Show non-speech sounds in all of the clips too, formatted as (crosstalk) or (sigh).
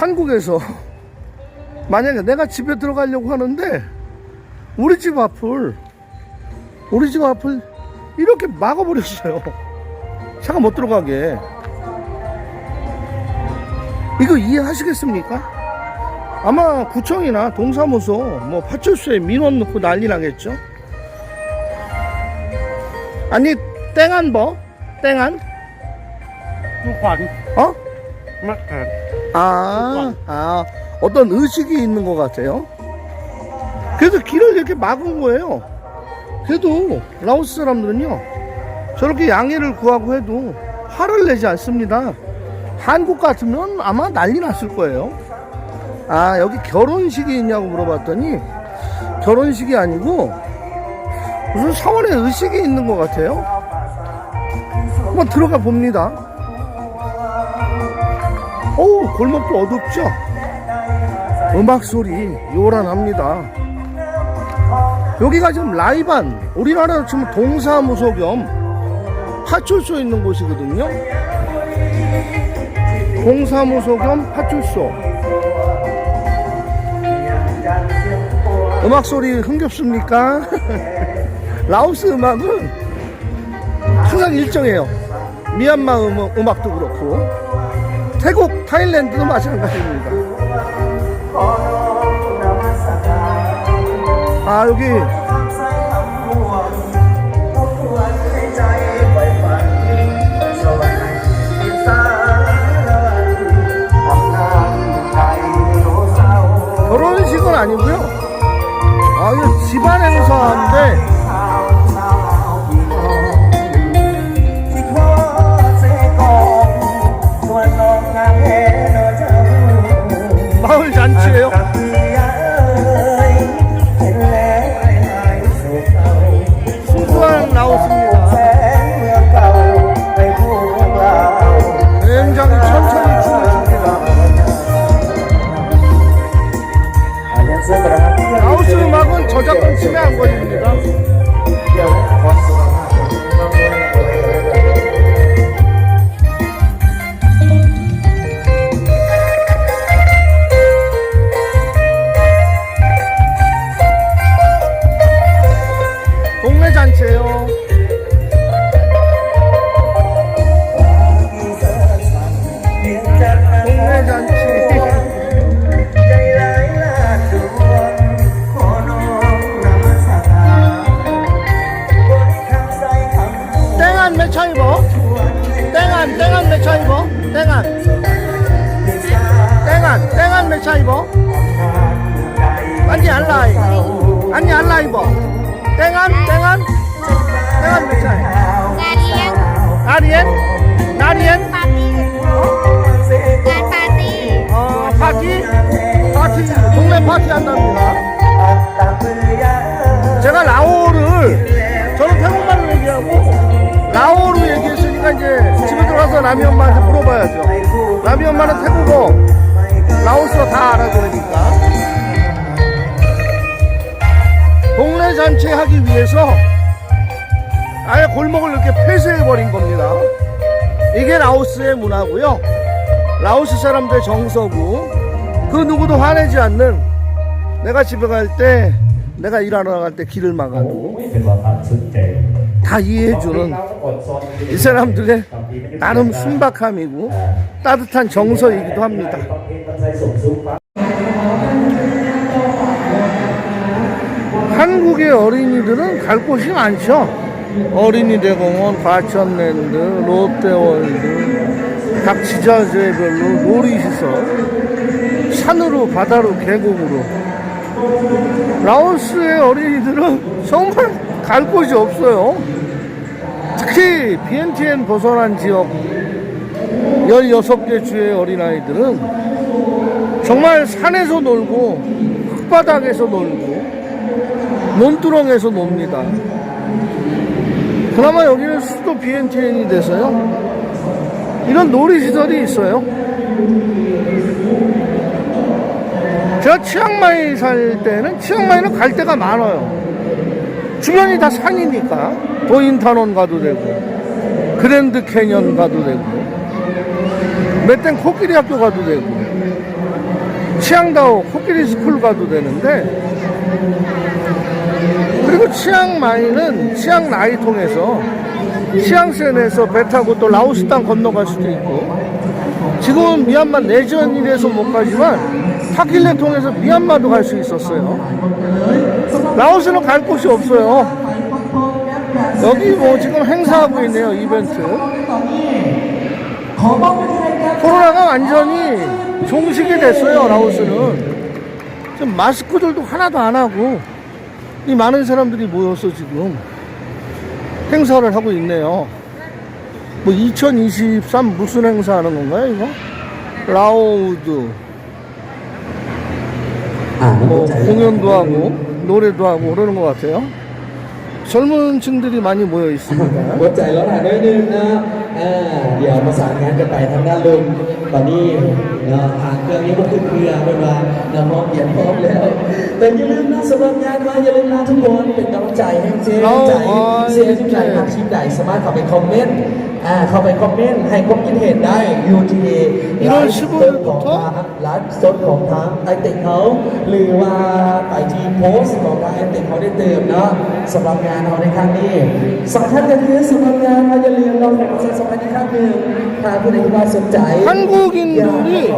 한국에서 (laughs) 만약에 내가 집에 들어가려고 하는데 우리 집 앞을 우리 집 앞을 이렇게 막아버렸어요 (laughs) 차가 못 들어가게 이거 이해하시겠습니까? 아마 구청이나 동사무소 뭐 파출소에 민원 넣고 난리 나겠죠 아니 땡한 뭐? 땡한 어? 아, 아, 어떤 의식이 있는 것 같아요. 그래서 길을 이렇게 막은 거예요. 그래도 라오스 사람들은요, 저렇게 양해를 구하고 해도 화를 내지 않습니다. 한국 같으면 아마 난리 났을 거예요. 아, 여기 결혼식이 있냐고 물어봤더니 결혼식이 아니고 무슨 사원의 의식이 있는 것 같아요. 한번 들어가 봅니다. 어우 골목도 어둡죠? 음악 소리 요란합니다. 여기가 지금 라이반 우리나라로 치면 동사무소 겸 파출소 있는 곳이거든요. 동사무소 겸 파출소. 음악 소리 흥겹습니까? (laughs) 라오스 음악은 항상 일정해요. 미얀마 음, 음악도 그렇고. 태국, 타일랜드도 마찬가지입니다. 아, 여기. 결혼식은 아니고요. 아, 이거 집안 행사인데. 음악은 저작권 침해 아니 알라 이버 땡안 땡안 땡안 몇 차이? Ngarian 나리엔 나리엔 party ngàn party 어 파티 파티 동네 파티 한답니다. 제가 라오를 저는 태국말로 얘기하고 라오로 얘기했으니까 이제 집에 들어가서 라미 엄마한테 물어봐야죠. 라미 엄마는 태국어, 라오스어 다 알아들으니까. 생활 산책하기 위해서 아예 골목을 이렇게 폐쇄해버린 겁니다. 이게 라오스의 문화고요. 라오스 사람들의 정서고 그 누구도 화내지 않는 내가 집에 갈 때 내가 일하러 갈 때 길을 막아도 다 이해해주는 이 사람들의 나름 순박함이고 따뜻한 정서이기도 합니다. 한국의 어린이들은 갈 곳이 많죠. 어린이 대공원, 과천랜드, 롯데월드, 각 지자체별로 놀이시설, 산으로, 바다로, 계곡으로. 라오스의 어린이들은 정말 갈 곳이 없어요. 특히 비엔티엔 벗어난 지역 16개 주의 어린아이들은 정말 산에서 놀고 흙바닥에서 놀고 논두렁에서 놉니다. 그나마 여기는 수도 비엔티엔이 돼서요. 이런 놀이시설이 있어요. 제가 치앙마이 살 때는 치앙마이는 갈 데가 많아요. 주변이 다 산이니까 도인탄원 가도 되고 그랜드 캐년 가도 되고 맷땡 코끼리 학교 가도 되고 치앙다오 코끼리 스쿨 가도 되는데 그리고 치앙마이는 치앙라이 통해서 치앙센에서 배 타고 또 라오스 땅 건너갈 수도 있고 지금은 미얀마 내전이라서 못 가지만 타킬레 통해서 미얀마도 갈 수 있었어요. 라오스는 갈 곳이 없어요. 여기 뭐 지금 행사하고 있네요 이벤트. 코로나가 완전히 종식이 됐어요 라오스는. 지금 마스크들도 하나도 안 하고 이 많은 사람들이 모여서 지금 행사를 하고 있네요. 뭐 2023 무슨 행사 하는 건가요 이거? 라오드. 뭐 공연도 하고 노래도 하고 그러는 것 같아요. 젊은 층들이 많이 모여 있습니다 (laughs) หัวใจร้อนหาด้วยนึงนะอ่าเดี๋ยวประสานงานกันไปทางด้านลุงตอนนี้เนาะหางเครื่องนี้ก็ขึ้นเรือไปมาน้ำมองเปลี่ยนพร้อมแล้ว แต่อย่าลืมนะสำหรับงานว่าอย่าลืมนะทุกคนเป็นกำลังใจให้เจ๊ใจเสียทุกใจทางชีพใดสามารถเข้าไปคอมเมนต์อ่าเข้าไปคอมเมนต์ให้ความคิดเห็นได้ UTA ไลฟ์สดของทางไลฟ์สดของทางไอติกเขาหรือว่าไปที่โพสต์ของทางไอติกเขาได้เติมเนาะสำหรับงานเราในครั้งนี้สำคัญก็คือสำหรับงานเราอย่าลืมเราขอประชาสัมพันธ์อีกครั้งหนึ่งหากผู้ใดที่ว่าสนใจ 한국인들이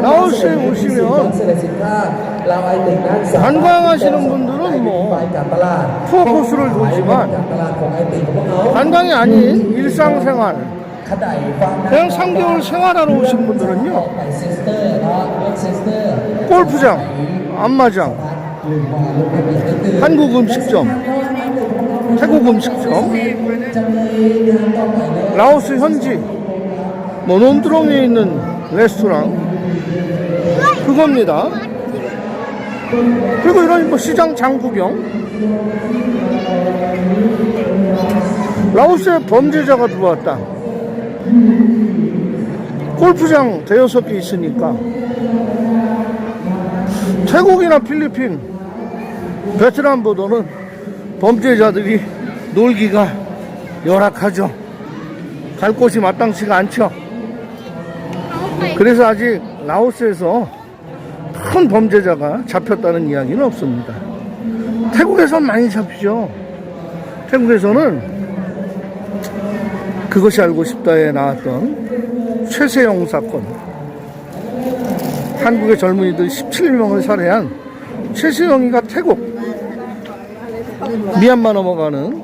라오스에 오시면 관광하시는 분들은 뭐 투어 코스를 돌지만 관광이 아닌 일상생활 그냥 3개월 생활하러 오신 분들은요 골프장, 안마장, 한국 음식점 태국 음식점, 라오스 현지 뭐 논두렁에 있는 레스토랑 그겁니다. 그리고 이런 뭐 시장 장구경 라오스에 범죄자가 들어왔다. 골프장 대여섯 개 있으니까 태국이나 필리핀, 베트남보다는 범죄자들이 놀기가 열악하죠. 갈 곳이 마땅치가 않죠. 그래서 아직 라오스에서 큰 범죄자가 잡혔다는 이야기는 없습니다. 태국에선 많이 잡히죠. 태국에서는 그것이 알고 싶다에 나왔던 최세영 사건. 한국의 젊은이들 17명을 살해한 최세영이가 태국 미얀마 넘어가는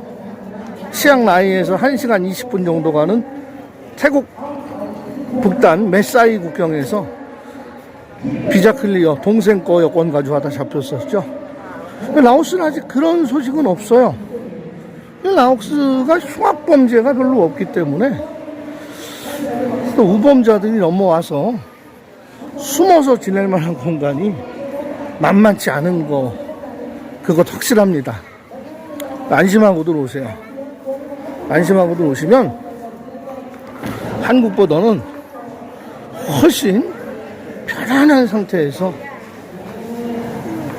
시앙라이에서 1시간 20분 정도 가는 태국 북단 메사이 국경에서 비자 클리어 동생 거 여권 가져와다 잡혔었죠. 라오스는 아직 그런 소식은 없어요. 라오스가 흉악 범죄가 별로 없기 때문에 또 우범자들이 넘어와서 숨어서 지낼 만한 공간이 만만치 않은 거 그것 확실합니다. 안심하고들 오세요. 안심하고들 오시면 한국보다는 훨씬 편안한 상태에서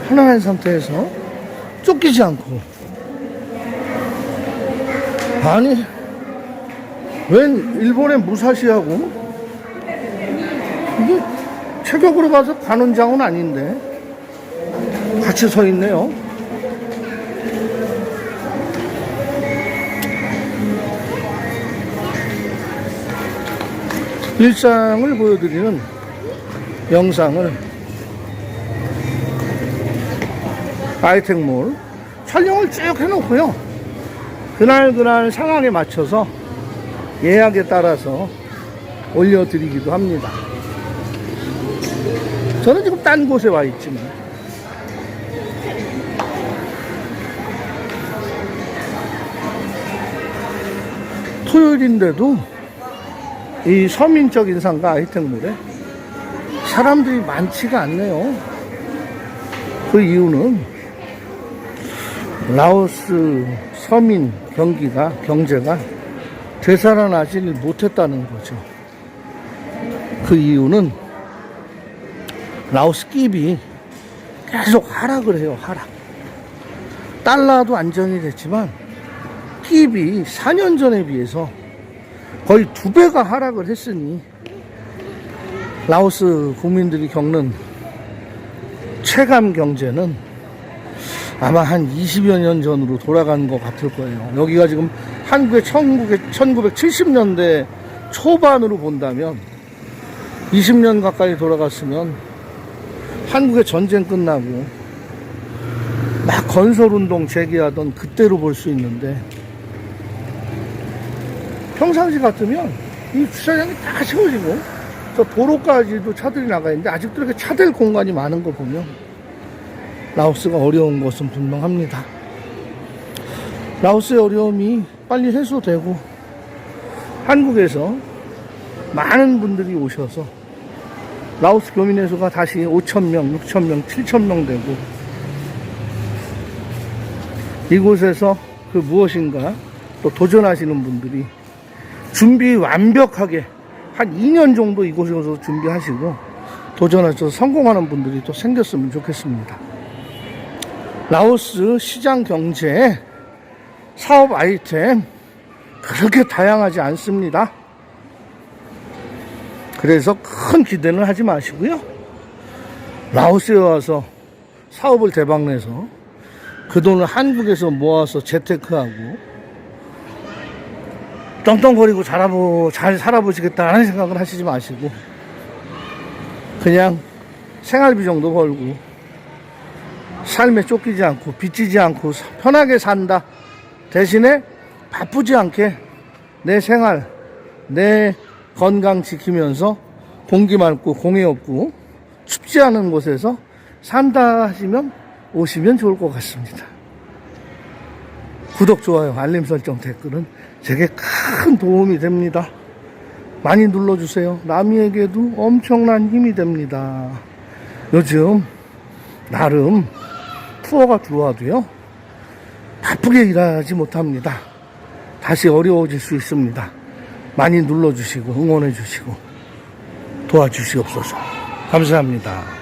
편안한 상태에서 쫓기지 않고 아니 웬 일본의 무사시하고 이게 체격으로 봐서 관원장은 아닌데 같이 서 있네요. 일상을 보여드리는 영상을 아이텍몰 촬영을 쭉 해놓고요. 그날 그날 상황에 맞춰서 예약에 따라서 올려드리기도 합니다. 저는 지금 딴 곳에 와 있지만 토요일인데도 이 서민적 인상과 아이템물에 사람들이 많지가 않네요. 그 이유는 라오스 서민 경기가 경제가 되살아나질 못했다는 거죠. 그 이유는 라오스 끼비 계속 하락을 해요, 하락. 달러도 안정이 됐지만 끼비 4년 전에 비해서 거의 두 배가 하락을 했으니 라오스 국민들이 겪는 체감 경제는 아마 한 20여 년 전으로 돌아간 것 같을 거예요. 여기가 지금 한국의 1970년대 초반으로 본다면 20년 가까이 돌아갔으면 한국의 전쟁 끝나고 막 건설운동 재개하던 그때로 볼 수 있는데 평상시 같으면 이 주차장이 다 채워지고 저 도로까지도 차들이 나가 있는데 아직도 이렇게 차댈 공간이 많은 거 보면 라오스가 어려운 것은 분명합니다. 라오스의 어려움이 빨리 해소되고 한국에서 많은 분들이 오셔서 라오스 교민의 수가 다시 5천명, 6천명, 7천명 되고 이곳에서 그 무엇인가 또 도전하시는 분들이 준비 완벽하게 한 2년 정도 이곳에서 준비하시고 도전하셔서 성공하는 분들이 또 생겼으면 좋겠습니다. 라오스 시장 경제 사업 아이템 그렇게 다양하지 않습니다. 그래서 큰 기대는 하지 마시고요. 라오스에 와서 사업을 대박 내서 그 돈을 한국에서 모아서 재테크하고 떵떵거리고 살아보, 잘 살아보시겠다는 생각을 하시지 마시고 그냥 생활비 정도 벌고 삶에 쫓기지 않고 빚지지 않고 편하게 산다 대신에 바쁘지 않게 내 생활 내 건강 지키면서 공기 맑고 공해 없고 춥지 않은 곳에서 산다 하시면 오시면 좋을 것 같습니다. 구독, 좋아요, 알림 설정, 댓글은 제게 큰 도움이 됩니다. 많이 눌러주세요. 남이에게도 엄청난 힘이 됩니다. 요즘 나름 투어가 들어와도요. 바쁘게 일하지 못합니다. 다시 어려워질 수 있습니다. 많이 눌러주시고 응원해주시고 도와주시옵소서. 감사합니다.